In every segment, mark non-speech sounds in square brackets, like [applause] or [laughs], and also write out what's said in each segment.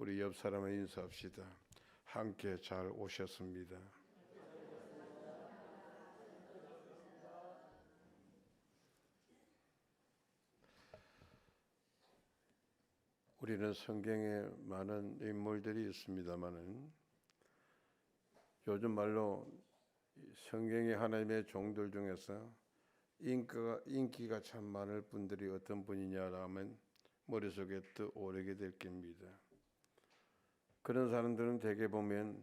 우리 옆 사람을 인사합시다. 함께 잘 오셨습니다. 우리는 성경에 많은 인물들이 있습니다만은 요즘 말로 성경의 하나님의 종들 중에서 인기가, 인기가 참 많을 분들이 어떤 분이냐라면 머릿속에 떠오르게 될 겁니다. 그런 사람들은 대개 보면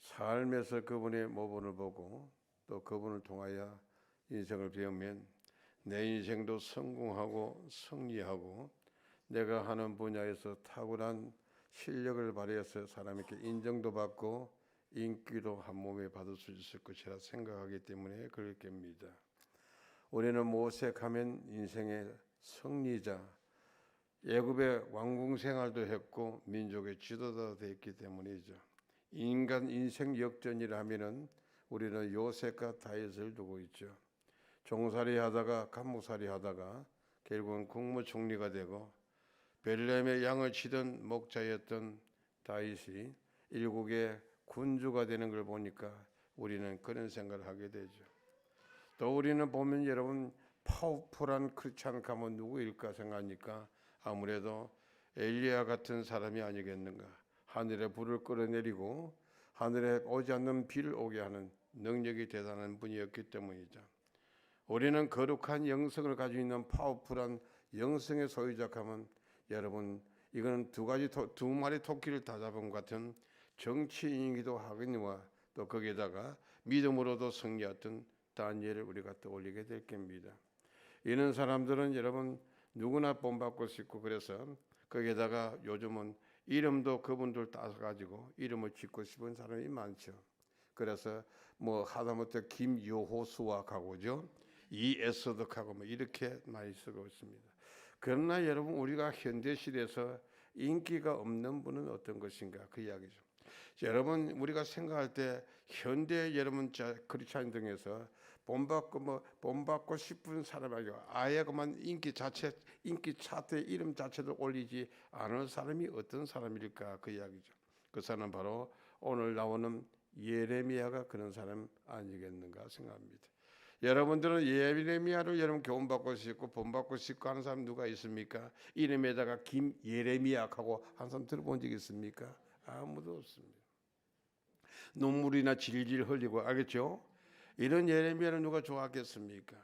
삶에서 그분의 모범을 보고 또 그분을 통하여 인생을 배우면 내 인생도 성공하고 승리하고 내가 하는 분야에서 탁월한 실력을 발휘해서 사람에게 인정도 받고 인기도 한 몸에 받을 수 있을 것이라 생각하기 때문에 그럴 겁니다. 우리는 모색하면 인생의 승리자, 예굽의 왕궁 생활도 했고 민족의 지도자도 됐기 때문이죠. 인간 인생 역전이라 하면은 우리는 요셉과 다윗을 두고 있죠. 종살이 하다가 간목살이 하다가 결국은 국무총리가 되고 벨렘의 양을 치던 목자였던 다윗이 일국의 군주가 되는 걸 보니까 우리는 그런 생각을 하게 되죠. 또 우리는 보면 여러분 파워풀한 크리스찬 가면 누구일까 생각하니까 아무래도 엘리야 같은 사람이 아니겠는가. 하늘에 불을 끌어내리고 하늘에 오지 않는 비를 오게 하는 능력이 대단한 분이었기 때문이죠. 우리는 거룩한 영성을 가지고 있는 파워풀한 영성의 소유자하면 여러분 이거는 두 가지 토, 두 마리 토끼를 다 잡은 것 같은 정치인이기도 하거니와 또 거기에다가 믿음으로도 승리했던 다니엘을 우리가 떠올리게 될 겁니다. 이런 사람들은 여러분 누구나 본받고 싶고 그래서 거기에다가 요즘은 이름도 그분들 따서 가지고 이름을 짓고 싶은 사람이 많죠. 그래서 뭐 하다못해 김요호수와 가고죠. 이에스덕하고 뭐 이렇게 많이 쓰고 있습니다. 그러나 여러분 우리가 현대 시대에서 인기가 없는 분은 어떤 것인가 그 이야기죠. 여러분 우리가 생각할 때 현대 여러분 자 크리스찬 등에서 본받고 뭐 본받고 싶은 사람이고 아예 그만 인기 자체 인기 차트에 이름 자체도 올리지 않은 사람이 어떤 사람일까 그 이야기죠. 그 사람 바로 오늘 나오는 예레미야가 그런 사람 아니겠는가 생각합니다. 여러분들은 예레미야를 여러분 교훈받고 싶고 본받고 싶고 하는 사람 누가 있습니까? 이름에다가 김예레미야하고 한 사람 들어본 적 있습니까? 아무도 없습니다. 눈물이나 질질 흘리고 알겠죠? 이런 예레미야를 누가 좋아하겠습니까?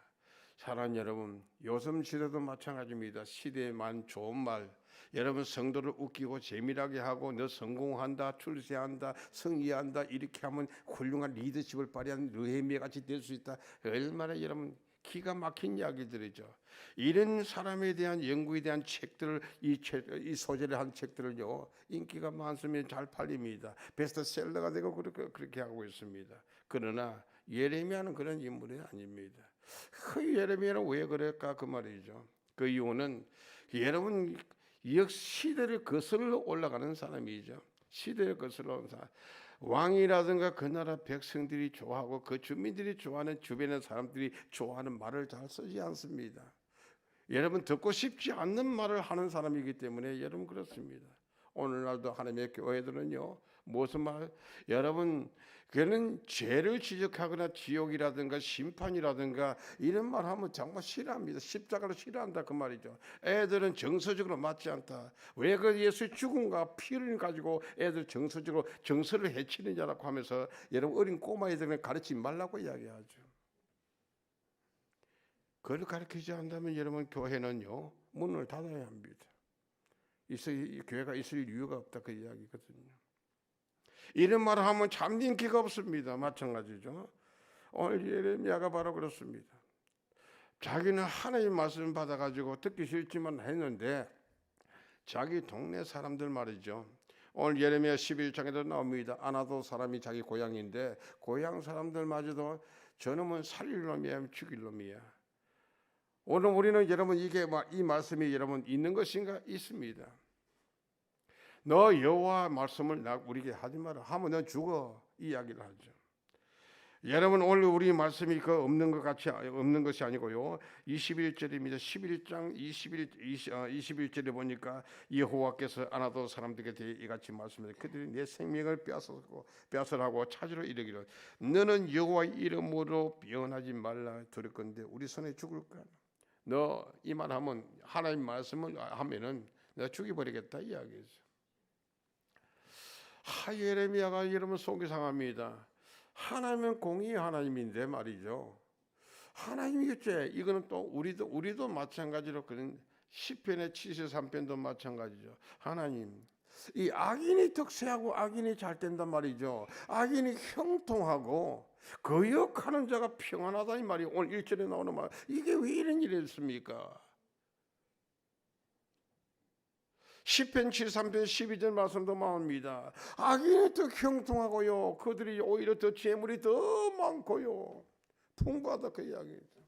사랑 여러분, 요즘 시대도 마찬가지입니다. 시대만 좋은 말, 여러분 성도를 웃기고 재미나게 하고 너 성공한다, 출세한다, 승리한다 이렇게 하면 훌륭한 리더십을 발휘하는 르헤미야 같이 될 수 있다. 얼마나 여러분 기가 막힌 이야기들이죠. 이런 사람에 대한 연구에 대한 책들을 이, 책, 이 소재를 한 책들을요 인기가 많으면 잘 팔립니다. 베스트셀러가 되고 그렇게 그렇게 하고 있습니다. 그러나 예레미야는 그런 인물이 아닙니다. 그 예레미야는 왜 그럴까 그 말이죠. 그 이유는 여러분 역 시대를 거슬러 올라가는 사람이죠. 시대를 거슬러 온 사람. 왕이라든가 그 나라 백성들이 좋아하고 그 주민들이 좋아하는 주변의 사람들이 좋아하는 말을 잘 쓰지 않습니다. 여러분 듣고 싶지 않는 말을 하는 사람이기 때문에 여러분 그렇습니다. 오늘날도 하나님의 교회들은요 무슨 말 여러분 그는 죄를 지적하거나 지옥이라든가 심판이라든가 이런 말 하면 정말 싫어합니다. 십자가를 싫어한다 그 말이죠. 애들은 정서적으로 맞지 않다. 왜 그 예수 죽음과 피를 가지고 애들 정서적으로 정서를 해치느냐라고 하면서 여러분 어린 꼬마 애들은 가르치지 말라고 이야기하죠. 그걸 가르치지 않다면 여러분 교회는요 문을 닫아야 합니다. 있을 교회가 있을 이유가 없다 그 이야기거든요. 이런 말을 하면 참 인기가 없습니다. 마찬가지죠. 오늘 예레미야가 바로 그렇습니다. 자기는 하나님 말씀 받아가지고 듣기 싫지만 했는데 자기 동네 사람들 말이죠. 오늘 예레미야 11장에도 나옵니다. 아나도 사람이 자기 고향인데 고향 사람들마저도 저놈은 살릴 놈이야 죽일 놈이야. 오늘 우리는 여러분 이게 이 말씀이 여러분 있는 것인가 있습니다. 너 여호와 말씀을 나 우리에게 하지 마라 하면 너 죽어 이 이야기를 하죠. 여러분 오늘 우리 말씀이 그 없는 것 같이 없는 것이 아니고요. 21절입니다. 11장 21 20, 어, 21절에 보니까 여호와께서 아나도 사람들에게 이같이 말씀해 그들이 내 생명을 빼앗았고 빼앗으라고 찾으러 이르기를 너는 여호와의 이름으로 변하지 말라 들을 건데 우리 손에 죽을까? 너 이 말하면 하나님 말씀을 하면은 내가 죽여버리겠다 이야기죠. 하 예레미야가 여러분 속이 상합니다. 하나님은 공의 하나님인데 말이죠. 하나님이겠지. 이거는 또 우리도 우리도 마찬가지로 그런 시편의 73편도 마찬가지죠. 하나님 이 악인이 득세하고 악인이 잘 된단 말이죠. 악인이 형통하고 거역하는 자가 평안하다 이 말이 오늘 1절에 나오는 말. 이게 왜 이런 일이 있습니까? 시편 73편 12절 말씀도 나옵니다. 악인이 더 형통하고요. 그들이 오히려 더 재물이 더 많고요. 풍부하다 그 이야기죠.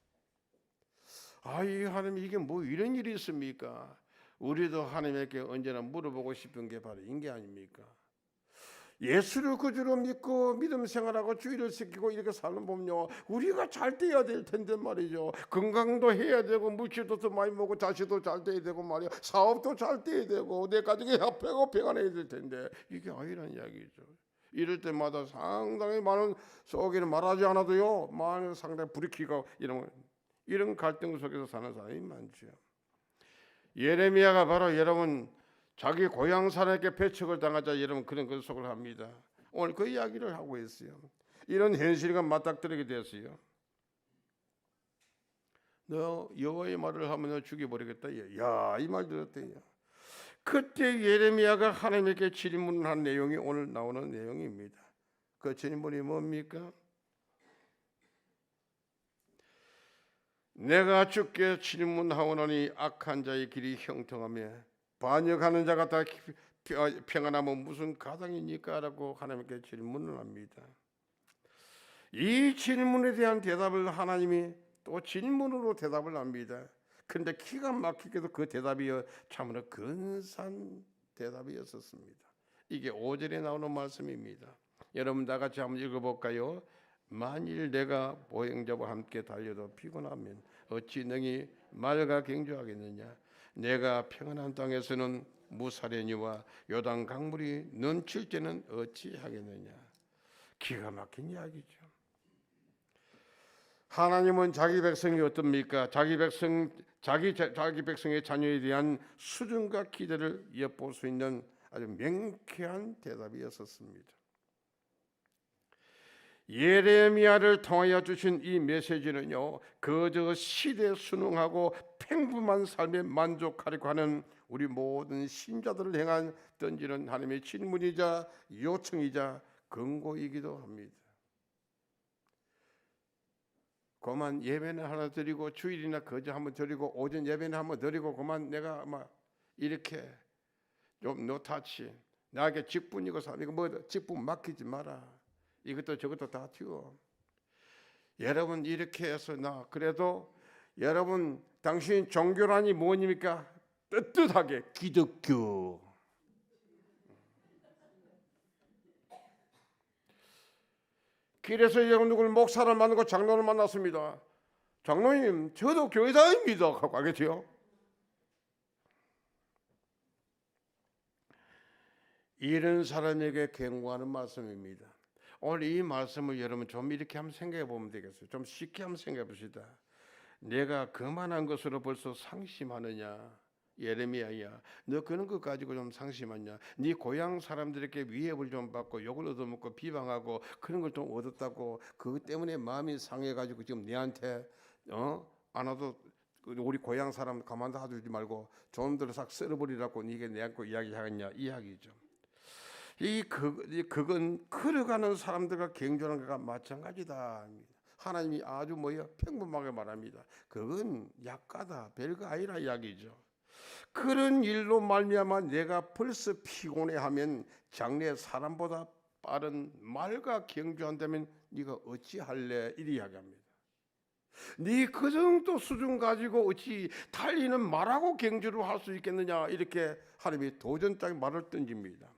아이 하나님 이게 뭐 이런 일이 있습니까? 우리도 하나님께 언제나 물어보고 싶은 게 바로 인게 아닙니까? 예수를 구주로 믿고 믿음 생활하고 주의를 지키고 이렇게 살는 보면요 우리가 잘 돼야 될 텐데 말이죠. 건강도 해야 되고 물질도 더 많이 먹고 자식도 잘 돼야 되고 말이야. 사업도 잘 돼야 되고 내 가족이 협회고 평안해야 될 텐데 이게 아니란 이야기죠. 이럴 때마다 상당히 많은 속에는 말하지 않아도요 많은 상당히 불이키고 이런 이런 갈등 속에서 사는 사람이 많죠 예레미야가 바로 여러분 자기 고향 사람에게 배척을 당하자 여러분 그런 그 속을 합니다. 오늘 그 이야기를 하고 있어요. 이런 현실과 맞닥뜨리게 됐어요. 너 여호와의 말을 하면 너 죽여버리겠다. 야 이 말 들었대요. 그때 예레미야가 하나님께 질문한 내용이 오늘 나오는 내용입니다. 그 질문이 뭡니까? 내가 주께 질문하오노니 악한 자의 길이 형통하며 반역하는 자가 다 평안하면 무슨 가당입니까? 라고 하나님께 질문을 합니다. 이 질문에 대한 대답을 하나님이 또 질문으로 대답을 합니다. 근데 기가 막히게도 그 대답이 참으로 근사한 대답이었었습니다. 이게 5절에 나오는 말씀입니다. 여러분 다 같이 한번 읽어볼까요? 만일 내가 보행자와 함께 달려도 피곤하면 어찌 능히 말과 경주하겠느냐? 내가 평안한 땅에서는 무사련이와 요단 강물이 넘칠 때는 어찌 하겠느냐? 기가 막힌 이야기죠. 하나님은 자기 백성이 어떻습니까? 자기 백성 자기 자기 백성의 자녀에 대한 수준과 기대를 엿볼 수 있는 아주 명쾌한 대답이었었습니다. 예레미야를 통하여 주신 이 메시지는요, 그저 시대 순응하고 평범한 삶에 만족하려고 하는 우리 모든 신자들을 향한 던지는 하나님의 질문이자 요청이자 근거이기도 합니다. 그만 예배는 하나 드리고 주일이나 거저 한번 드리고 오전 예배는 한번 드리고 그만 내가 막 이렇게 좀 노타치 나에게 직분이고 삶이고 뭐 직분 맡기지 마라. 이것도 저것도 다 튀어. 여러분 이렇게 해서 나 그래도 여러분 당신 종교란이 뭐입니까? 뜨뜻하게 기독교. 길에서 여러분 누굴 목사를 만나고 장로를 만났습니다. 장로님, 저도 교회다입니다. 하고 가겠지요. 이런 사람에게 경고하는 말씀입니다. 오늘 이 말씀을 여러분 좀 이렇게 한번 생각해 보면 되겠어요. 좀 쉽게 한번 생각해 봅시다. 내가 그만한 것으로 벌써 상심하느냐? 예레미야야, 너 그런 것 가지고 좀 상심하냐? 네 고향 사람들에게 위협을 좀 받고 욕을 얻어먹고 비방하고 그런 걸 좀 얻었다고 그것 때문에 마음이 상해가지고 지금 내한테 어 안 와도 우리 고향 사람 가만둬 두지 말고 좀들 싹 쓸어버리라고 네게 내한테 이야기하겠냐 이야기죠. 이 그, 그건 걸어가는 사람들과 경전하는 것과 마찬가지다. 하나님이 아주 뭐야 평범하게 말합니다. 그건 약가다, 별거 아니라 이야기죠. 그런 일로 말미암아 내가 벌써 피곤해하면 장래 사람보다 빠른 말과 경주한다면 네가 어찌 할래? 이리 이야기합니다. 네그 정도 수준 가지고 어찌 달리는 말하고 경주를 할 수 있겠느냐 이렇게 하나님이 도전장에 말을 던집니다.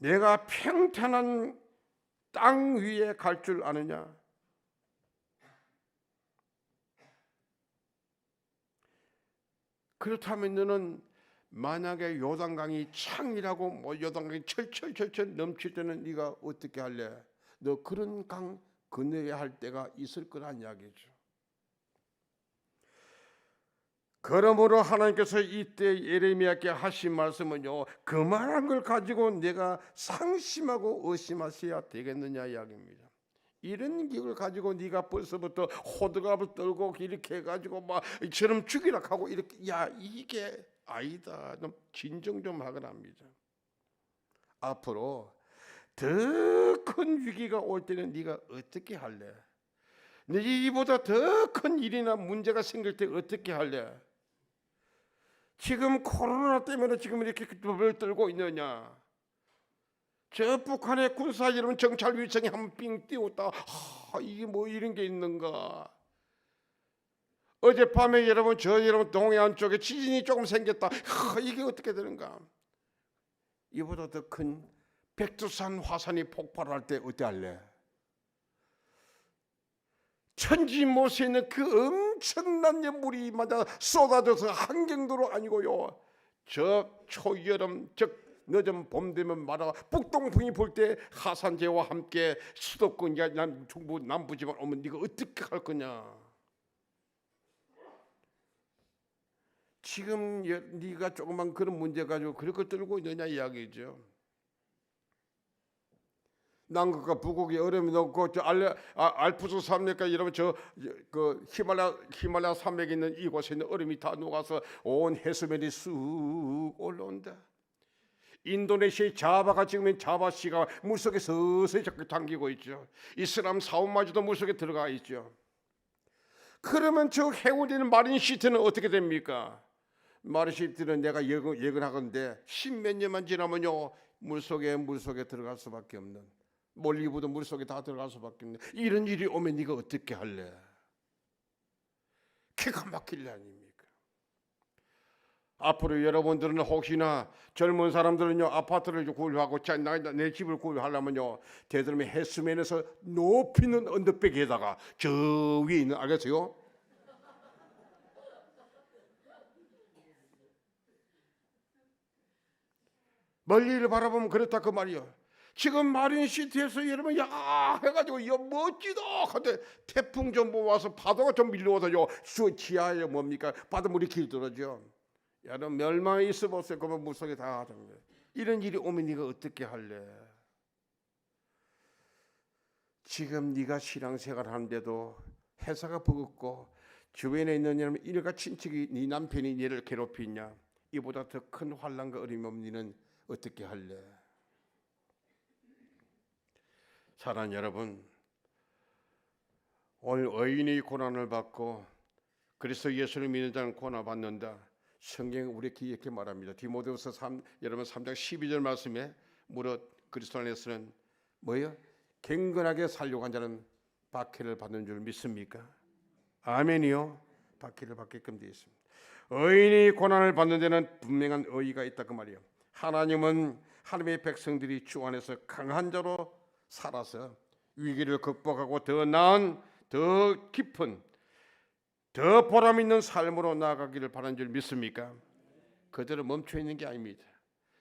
내가 평탄한 땅 위에 갈 줄 아느냐? 그렇다면 너는 만약에 요단강이 창이라고 뭐 요단강이 철철철철 넘칠 때는 네가 어떻게 할래? 너 그런 강 건너야 할 때가 있을 거란 이야기죠. 그러므로 하나님께서 이때 예레미야께 하신 말씀은요 그만한 걸 가지고 내가 상심하고 의심하셔야 되겠느냐 이야기입니다. 이런 기를 가지고 네가 벌써부터 호들갑을 떨고 이렇게 해가지고 막 이처럼 죽이라 하고 이렇게 야 이게 아니다. 좀 진정 좀 하거나 합니다. 앞으로 더 큰 위기가 올 때는 네가 어떻게 할래? 네 이보다 더 큰 일이나 문제가 생길 때 어떻게 할래? 지금 코로나 때문에 지금 이렇게 법을 떨고 있느냐? 저 북한의 군사 여러분 정찰 위성이 한 빙 띄웠다. 하, 이게 뭐 이런 게 있는가? 어젯밤에 여러분 저 여러분 동해안 쪽에 지진이 조금 생겼다. 하, 이게 어떻게 되는가? 이보다 더 큰 백두산 화산이 폭발할 때 어때 할래? 천지 못에 있는 그 엄청난 물이 맞아 쏟아져서 한경도로 아니고요. 저 초여름 즉 늦은 봄 되면 말아 북동풍이 불 때 하산재와 함께 수도권 야 남, 중부 남부 지방 오면 네가 어떻게 할 거냐? 지금 여- 네가 조그만 그런 문제 가지고 그렇게 떨고 있느냐 이야기죠. 남극과 북극이 얼음이 높고 저 알레, 아, 알프스 산맥과 여러분 저그 히말라 히말라야 산맥에 있는 이곳에 있는 얼음이 다 녹아서 온 해수면이 쑥 올라온다. 인도네시아의 자바가 지금 자바시가 물속에 서서히 자꾸 당기고 있죠. 이슬람 사우마주도 물속에 들어가 있죠. 그러면 저 해운대는 마린 시티는 어떻게 됩니까? 마린 시티는 내가 예근, 예근하건데 십몇 년만 지나면요 물속에 물속에 들어갈 수밖에 없는 몰리부도 물속에 다 수밖에 없는 이런 일이 오면 네가 어떻게 할래? 기가 막힐 일 아닙니까? 앞으로 여러분들은 혹시나 젊은 사람들은요 아파트를 나- 내 집을 구입하려면요 대들면 해수면에서 높이 있는 언덕배기에다가 저 위에 있는 알겠어요? 멀리를 바라보면 그렇다 그 말이요. 지금 마린 시티에서 여러분 야 해가지고 야 멋지다. 근데 태풍 좀 와서 파도가 좀 밀려와서 요 수 지하에 뭡니까 바닷물이 길들어져. 여러분 멸망에 있어 보세요. 그러면 물속에 다 하는 거예요. 이런 일이 오면 네가 어떻게 할래? 지금 네가 신앙생활 하는데도 회사가 버겁고 주변에 있는 여러분 일가 친척이 네 남편이 너를 괴롭히냐? 이보다 더 큰 환란과 너는 어떻게 할래? 사랑 여러분, 오늘 의인이 고난을 받고 그리스도 예수를 믿는 자는 고난 받는다. 성경 우리 이렇게 말합니다. 디모데후서 3 여러분 3장 12절 말씀에 무릇 그리스도 안에서는 뭐예요? 경건하게 살려고 한 자는 박해를 받는 줄 믿습니까? 아멘이요. 박해를 받게끔 되어 있습니다. 의인이 고난을 받는 데는 분명한 의의가 있다 그 말이에요. 하나님은 하나님의 백성들이 주 안에서 강한 자로 살아서 위기를 극복하고 더 나은 더 깊은 더 보람 있는 삶으로 나아가기를 바라는 줄 믿습니까? 그대로 멈춰 있는 게 아닙니다.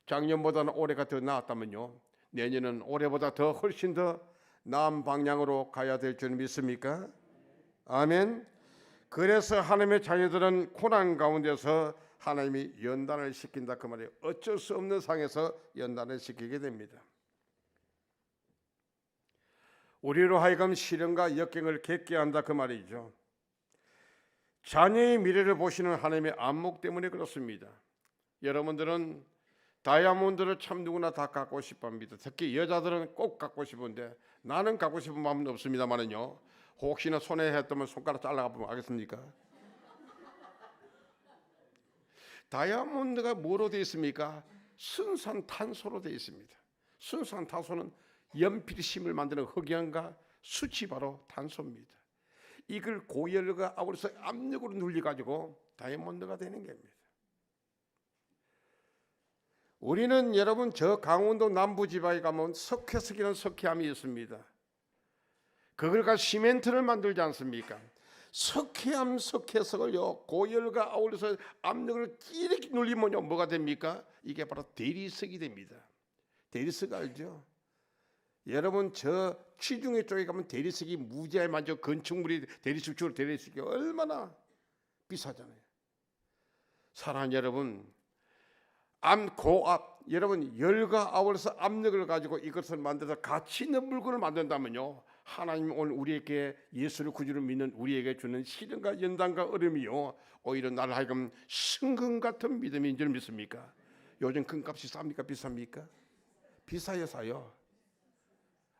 작년보다는 올해가 더 나았다면요. 내년은 올해보다 더 훨씬 더 나은 방향으로 가야 될 줄 믿습니까? 아멘. 그래서 하나님의 자녀들은 고난 가운데서 하나님이 연단을 시킨다 그 말이에요. 어쩔 수 없는 상에서 연단을 시키게 됩니다. 우리로 하여금 시련과 역경을 겪게 한다 그 말이죠. 자녀의 미래를 보시는 하나님의 안목 때문에 그렇습니다. 여러분들은 다이아몬드를 참 누구나 다 갖고 싶어합니다. 특히 여자들은 꼭 갖고 싶은데 나는 갖고 싶은 마음은 없습니다만은요. 혹시나 손에 했다면 손가락 잘라가 보면 알겠습니까? [laughs] 다이아몬드가 뭐로 되어 있습니까? 순산 탄소로 되어 있습니다. 순산 탄소는 연필 심을 만드는 흑연과 수치 바로 탄소입니다. 이걸 고열과 아우러서 압력으로 눌려 가지고 다이아몬드가 되는 겁니다. 우리는 여러분 저 강원도 남부 지방에 가면 석회석이라는 석회암이 있습니다. 그걸 가 시멘트를 만들지 않습니까? 석회암 석회석을요 고열과 아울러서 압력을 이렇게 눌리면요 뭐가 됩니까? 이게 바로 대리석이 됩니다. 대리석 알죠? 여러분 저 취중의 쪽에 가면 대리석이 무지하게 많죠. 건축물이 대리석 주로 대리석이 얼마나 비싸잖아요. 사랑하는 여러분, 암 고압 여러분 열과 아울러서 압력을 가지고 이것을 만들어서 가치 있는 물건을 만든다면요. 하나님 오늘 우리에게 예수를 구주로 믿는 우리에게 주는 시련과 연단과 어려움이요. 오히려 나를 하여금 승금 같은 믿음인 줄 믿습니까? 요즘 금값이 쌉니까 비쌉니까? 비싸요 사요.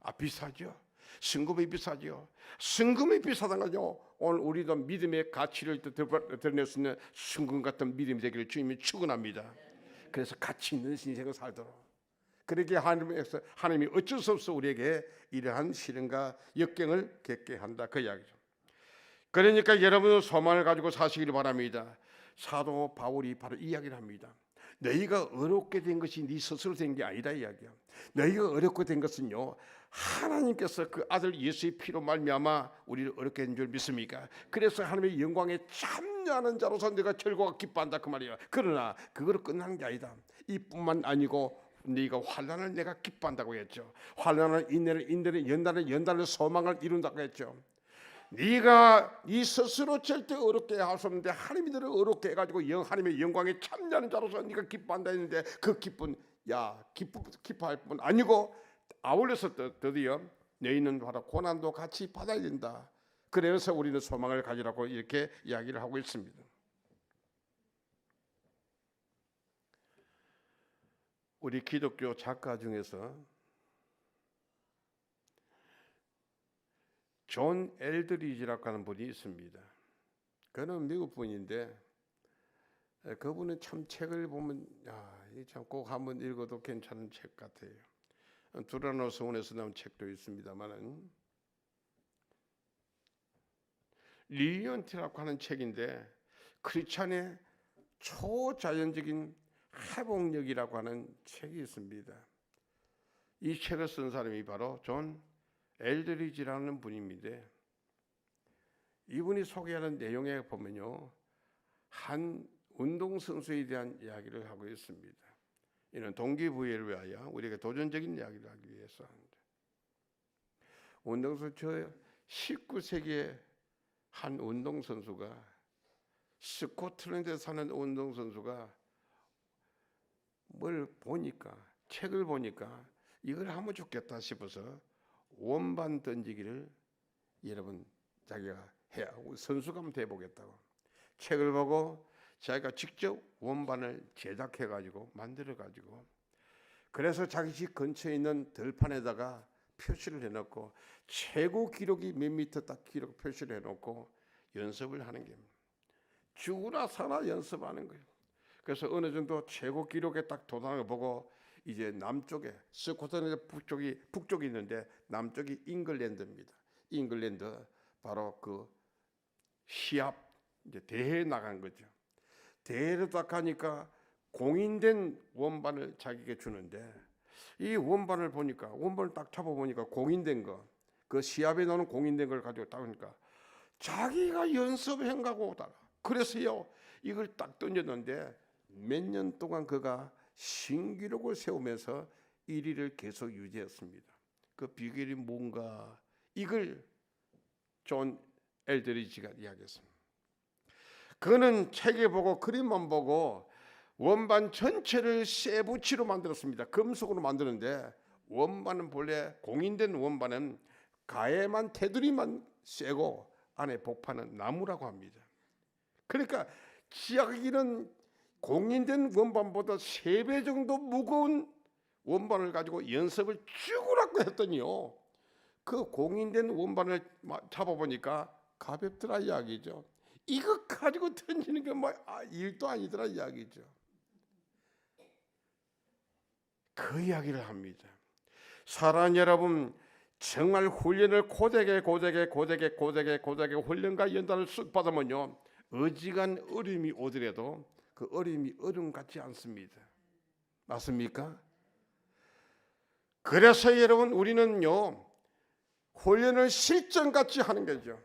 아 비싸죠. 승금이 비싸죠. 승금이 비싸다는 거죠. 오늘 우리도 믿음의 가치를 드- 드러낼 수 있는 승금 같은 믿음이 되기를 주님이 축원합니다. 그래서 가치 있는 인생을 살도록. 그렇게 하나님에서 하나님이 어쩔 수 없어 우리에게 이러한 시련과 역경을 겪게 한다 그 이야기죠. 그러니까 여러분은 소망을 가지고 사시기를 바랍니다. 사도 바울이 바로 이 이야기를 합니다. 너희가 어렵게 된 것이 네 스스로 된 게 아니다 이야기야. 너희가 어렵게 된 것은요 하나님께서 그 아들 예수의 피로 말미암아 우리를 어렵게 한줄 믿습니까? 그래서 하나님의 영광에 참여하는 자로서 내가 절고가 기뻐한다 그 말이야. 그러나 그거로 끝난 게 아니다. 이뿐만 아니고 네가 환란을 내가 기뻐한다고 했죠. 환란을 인내를 인내를 연단을 연단을 소망을 이룬다고 했죠. 네가 네 스스로 절대 어렵게 할수 없는데 하나님이 너를 어렵게 해가지고 영 하나님의 영광에 참여하는 자로서 네가 기뻐한다 했는데 그 기쁨 야 기뻐 기뻐할 뿐 아니고 아울러서 더- 드디어 너희는 바로 고난도 같이 받아야 된다. 그래서 우리는 소망을 가지라고 이렇게 이야기를 하고 있습니다. 우리 기독교 작가 중에서 존 엘드리지라고 하는 분이 있습니다. 그는 미국 분인데 에, 그분은 참 책을 보면 참꼭 한번 읽어도 괜찮은 책 같아요. 두라노 서원에서 나온 책도 있습니다만은 리언티라고 하는 책인데 크리스찬의 초자연적인 회복력이라고 하는 책이 있습니다. 이 책을 쓴 사람이 바로 존 엘드리지라는 분입니다. 이분이 소개하는 내용에 보면요, 한 운동 선수에 대한 이야기를 하고 있습니다. 이는 동기부여를 위하여 우리가 도전적인 이야기를 하기 위해서 합니다. 운동선수 저 19세기의 한 운동선수가 스코틀랜드에 사는 운동선수가 뭘 보니까 책을 보니까 이걸 하면 좋겠다 싶어서 원반 던지기를 여러분 자기가 해야 선수가 한번 돼보겠다고 책을 보고 자기가 직접 원반을 제작해 가지고 만들어 가지고 그래서 자기 집 근처에 있는 들판에다가 표시를 해놓고 최고 기록이 몇 미터 딱 기록 표시를 해놓고 연습을 하는 게 죽으나 사나 연습하는 거예요. 그래서 어느 정도 최고 기록에 딱 도달한 걸 보고 이제 남쪽에 스코틀랜드 북쪽이 북쪽이 있는데 남쪽이 잉글랜드입니다. 잉글랜드 바로 그 시합 이제 대회에 나간 거죠. 대회를 딱 하니까 공인된 원반을 자기에게 주는데 이 원반을 보니까 원반을 딱 잡아 보니까 공인된 거 그 시합에 나오는 공인된 걸 가지고 딱 보니까 자기가 연습한 거고다가 그래서요 이걸 딱 던졌는데 몇 년 동안 그가 신기록을 세우면서 1위를 계속 유지했습니다. 그 비결이 뭔가 이걸 존 엘드리지가 이야기했습니다. 그는 책에 보고 그림만 보고 원반 전체를 쇠붙이로 만들었습니다. 금속으로 만드는데 원반은 본래 공인된 원반은 가에만 테두리만 쇠고 안에 복판은 나무라고 합니다. 그러니까 지하기는 공인된 원반보다 세 배 정도 무거운 원반을 가지고 연습을 죽으라고 했더니요. 그 공인된 원반을 마- 잡아보니까 가볍더라 이야기죠. 이거 가지고 던지는 게뭐 일도 아니더라 이야기죠. 그 이야기를 합니다. 사랑 여러분 정말 훈련을 고되게 고되게 고되게 고되게 고되게 훈련과 연단을 쑥 받으면요 어지간 어려움이 오더라도 그 어려움이 어려움 같지 않습니다. 맞습니까? 그래서 여러분 우리는요 훈련을 실전같이 하는 거죠.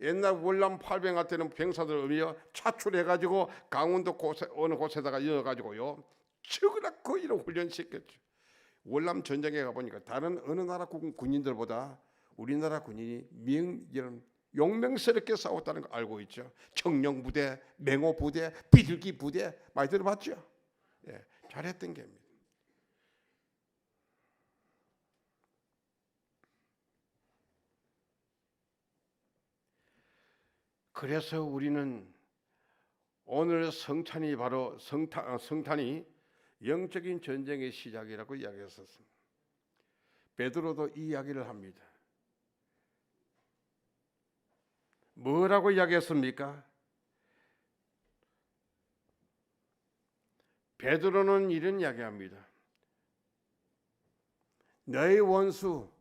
옛날 월남 800할 때는 병사들 의미어 차출해가지고 강원도 곳에, 어느 곳에다가 이어가지고요 저그라고 이런 훈련 시켰죠. 월남 전쟁에 가보니까 다른 어느 나라 군, 군인들보다 우리나라 군인이 명, 이런 용맹스럽게 싸웠다는 거 알고 있죠. 청령 부대, 맹호 부대, 비둘기 부대 많이 들어봤죠. 예, 잘했던 게입니다. 그래서 우리는 오늘 성탄이 바로 성탄, 아, 성탄이 영적인 전쟁의 시작이라고 이야기했었습니다. 베드로도 이 이야기를 합니다. 뭐라고 이야기했습니까? 베드로는 이런 이야기합니다. 너의 원수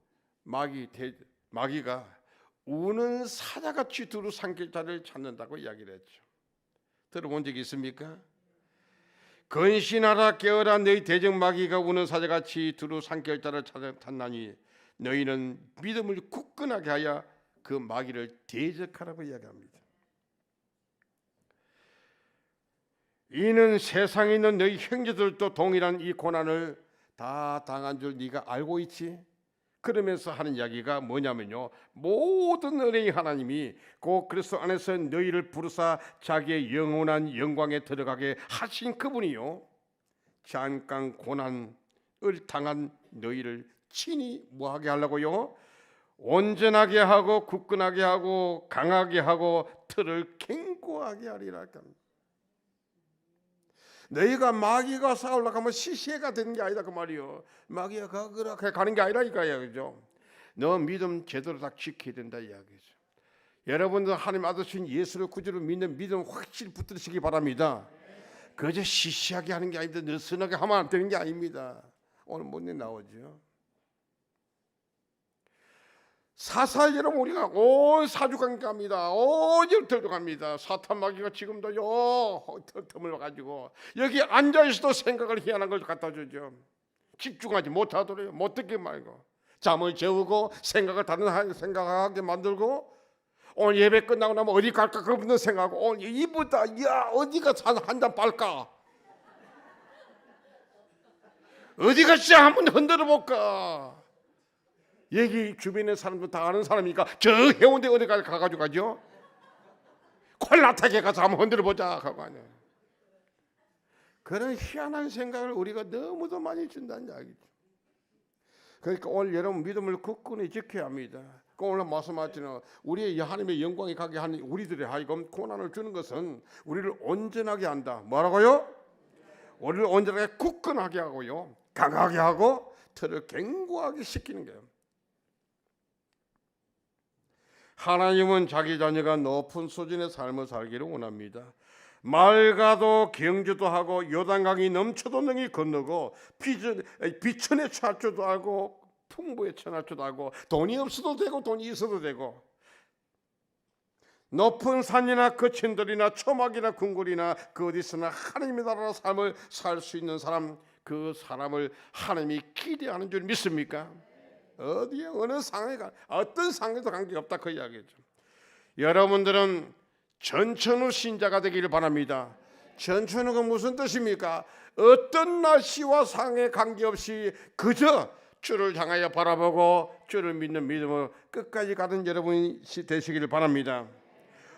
마귀 대, 마귀가 우는 사자같이 두루 삼킬 자를 찾는다고 이야기를 했죠. 들어본 적 있습니까? 근신하라 깨어라 너희 대적 마귀가 우는 사자같이 두루 삼킬 자를 찾나니 너희는 믿음을 굳건하게 하여 그 마귀를 대적하라고 이야기합니다. 이는 세상에 있는 너희 형제들도 동일한 이 고난을 다 당한 줄 네가 알고 있지? 그러면서 하는 이야기가 뭐냐면요. 모든 은혜의 하나님이 곧 그리스도 안에서 너희를 부르사 자기의 영원한 영광에 들어가게 하신 그분이요. 잠깐 고난을 당한 너희를 친히 뭐하게 하려고요? 온전하게 하고 굳건하게 하고 강하게 하고 틀을 견고하게 하리라. 너희가 마귀가 싸우려고 하면 시시해가 되는 게 아니다 그 말이요. 마귀가 가 그렇게 가는 게 아니라니까요, 그죠? 너 믿음 제대로 다 지켜야 된다 이야기죠. 여러분들 하나님 아드신 예수를 구주로 믿는 믿음 확실히 붙들으시기 바랍니다. 그저 시시하게 하는 게 아닙니다. 느슨하게 하면 안 되는 게 아닙니다. 오늘 뭔일 나오죠? 사살 여러분 우리가 온 사주관계 갑니다. 온 열털도 갑니다. 사탄 마귀가 지금도 요 틈을 가지고 여기 앉아 있어도 생각을 희한한 걸 갖다 주죠. 집중하지 못하도록 못 듣게 말고 잠을 재우고 생각을 다른 생각하게 만들고 오늘 예배 끝나고 나면 어디 갈까 그분도 생각하고 오늘 이보다 야 어디가 한잔 빨까 어디가 진짜 한번 흔들어 볼까 여기 주변에 사람들 다 아는 사람이니까 저 해운대 어디 가 가가지고 가죠. 콜라타게 가서 한번 흔들어 보자 하고 아니야. 그런 희한한 생각을 우리가 너무도 많이 준다는 이야기죠. 그러니까 오늘 여러분 믿음을 굳건히 지켜야 합니다. 그 오늘 말씀하시는 우리의 하나님의 영광이 가게 하는 우리들의 하여금 고난을 주는 것은 우리를 온전하게 한다. 뭐라고요? 우리를 온전하게 굳건하게 하고요, 강하게 하고 틀을 견고하게 시키는 거예요. 하나님은 자기 자녀가 높은 수준의 삶을 살기를 원합니다. 맑아도 경주도 하고 요단강이 넘쳐도 능히 건너고 비천에 처할 줄도 알고 풍부에 처할 줄도 알고 돈이 없어도 되고 돈이 있어도 되고 높은 산이나 거친 들이나 초막이나 궁궐이나 그 어디서나 하나님의 나라 삶을 살 수 있는 사람 그 사람을 하나님이 기대하는 줄 믿습니까? 어디에 어느 상황가 어떤 상황에도 관계없다 그 이야기죠. 여러분들은 전천후 신자가 되기를 바랍니다. 전천후가 무슨 뜻입니까? 어떤 날씨와 상에 관계없이 그저 주를 향하여 바라보고 주를 믿는 믿음으로 끝까지 가는 여러분이 되시기를 바랍니다.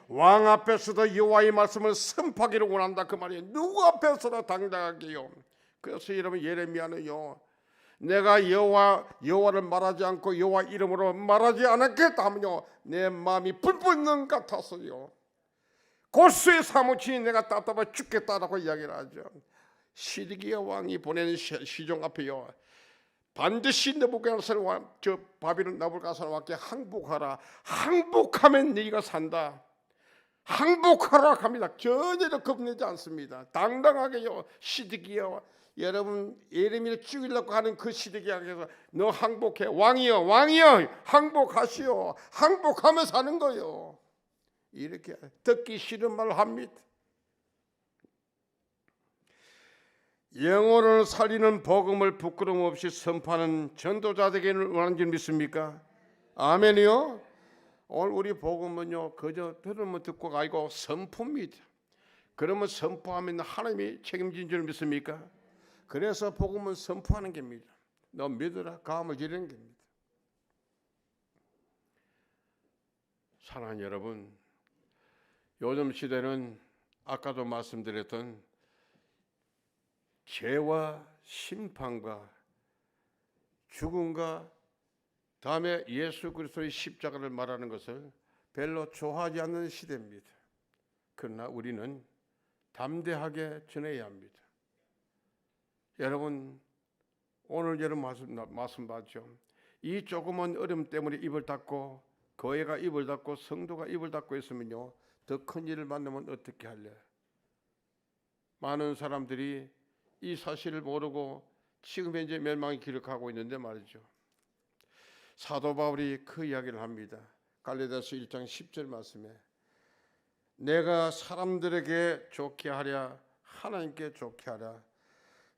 왕 앞에서도 여호와의 말씀을 선포하기를 원한다 그 말이에요. 누구 앞에서도 당당하게요. 그래서 여러분 예레미야는요. 내가 여호와 여호와를 말하지 않고 여호와 이름으로 말하지 않았겠다 하면요 내 마음이 불붙는 같았어요. 고수의 사무치니 내가 답답해 죽겠다라고 이야기를 하죠. 시드기야 왕이 보내는 시종 앞에요. 반드시 느부갓네살 저 바빌론 나불가살 왕께 항복하라. 항복하면 네가 산다. 항복하라 합니다. 전혀 겁내지 않습니다. 당당하게요. 시드기야 여러분 예레미야를 죽이려고 하는 그 시대기에서 너 항복해 왕이여 왕이여 항복하시오 항복하며 사는 거요 이렇게 듣기 싫은 말 합니다 영혼을 살리는 복음을 부끄럼 없이 선포하는 전도자 되기를 원하는 줄 믿습니까? 아멘이요. 오늘 우리 복음은요 그저 들으면 듣고 가고 선포입니다. 그러면 선포하면 하나님이 책임진 줄 믿습니까? 그래서 복음은 선포하는 겁니다. 너 믿으라 가음을 지르는 겁니다. 사랑하는 여러분, 요즘 시대는 아까도 말씀드렸던 죄와 심판과 죽음과 다음에 예수 그리스도의 십자가를 말하는 것을 별로 좋아하지 않는 시대입니다. 그러나 우리는 담대하게 전해야 합니다. 여러분 오늘 여러분 말씀, 말씀 봤죠? 이 조그만 어려움 때문에 입을 닫고 교회가 입을 닫고 성도가 입을 닫고 있으면요 더 큰 일을 만나면 어떻게 할래? 많은 사람들이 이 사실을 모르고 지금 현재 멸망의 가고 있는데 말이죠. 사도 바울이 그 이야기를 합니다. 갈라디아서 1장 10절 말씀에 내가 사람들에게 좋게 하랴 하나님께 좋게 하랴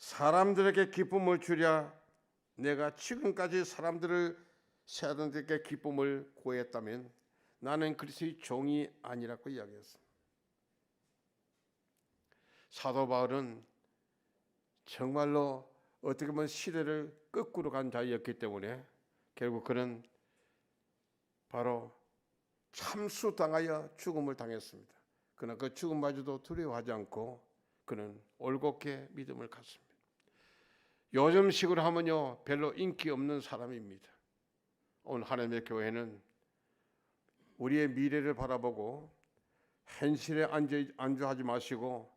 사람들에게 기쁨을 주랴 내가 지금까지 사람들을 사람들에게 기쁨을 구했다면 나는 그리스도의 종이 아니라고 이야기했습니다. 사도 바울은 정말로 어떻게 보면 시대를 거꾸로 간 자였기 때문에 결국 그는 바로 참수당하여 죽음을 당했습니다. 그러나 그 죽음마저도 두려워하지 않고 그는 올곧게 믿음을 갖습니다. 요즘식으로 하면요 별로 인기 없는 사람입니다. 오늘 하나님의 교회는 우리의 미래를 바라보고 현실에 안주, 안주하지 마시고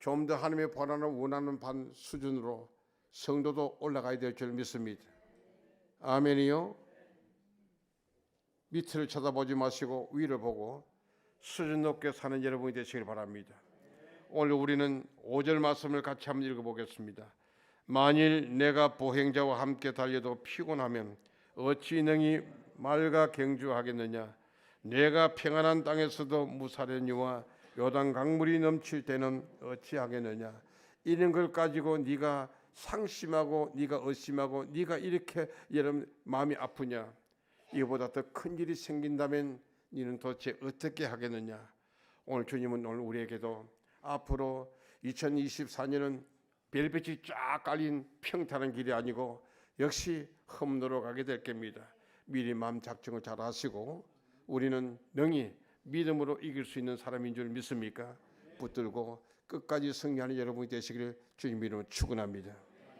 좀 더 하나님의 권한을 원하는 반 수준으로 성도도 올라가야 될 줄 믿습니다. 아멘이요. 밑을 쳐다보지 마시고 위를 보고 수준 높게 사는 여러분이 되시길 바랍니다. 오늘 우리는 5절 말씀을 같이 한번 읽어보겠습니다. 만일 내가 보행자와 함께 달려도 피곤하면 어찌 능히 말과 경주하겠느냐? 내가 평안한 땅에서도 무사련유와 요단 강물이 넘칠 때는 어찌하겠느냐? 이런 걸 가지고 네가 상심하고 네가 의심하고 네가 이렇게 여러분 마음이 아프냐? 이보다 더 큰 일이 생긴다면 너는 도대체 어떻게 하겠느냐? 오늘 주님은 오늘 우리에게도 앞으로 2024년은 별빛이 쫙 깔린 평탄한 길이 아니고 역시 험로로 가게 될 겁니다. 미리 마음 작정을 잘 하시고 우리는 능히 믿음으로 이길 수 있는 사람인 줄 믿습니까? 붙들고 끝까지 승리하는 여러분이 되시기를 주님 이름으로 축원합니다.